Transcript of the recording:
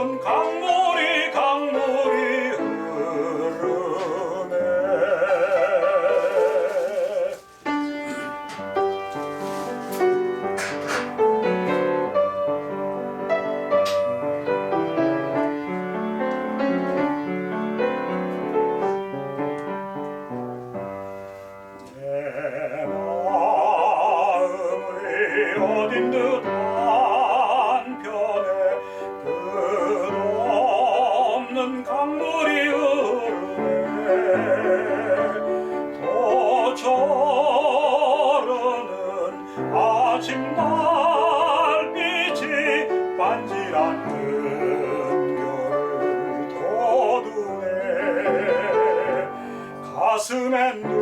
강물이 강물이 흐르네. 내 마음이 어딘 듯 떠오르는 아침 달빛이 반지란 은결 도두에 가슴엔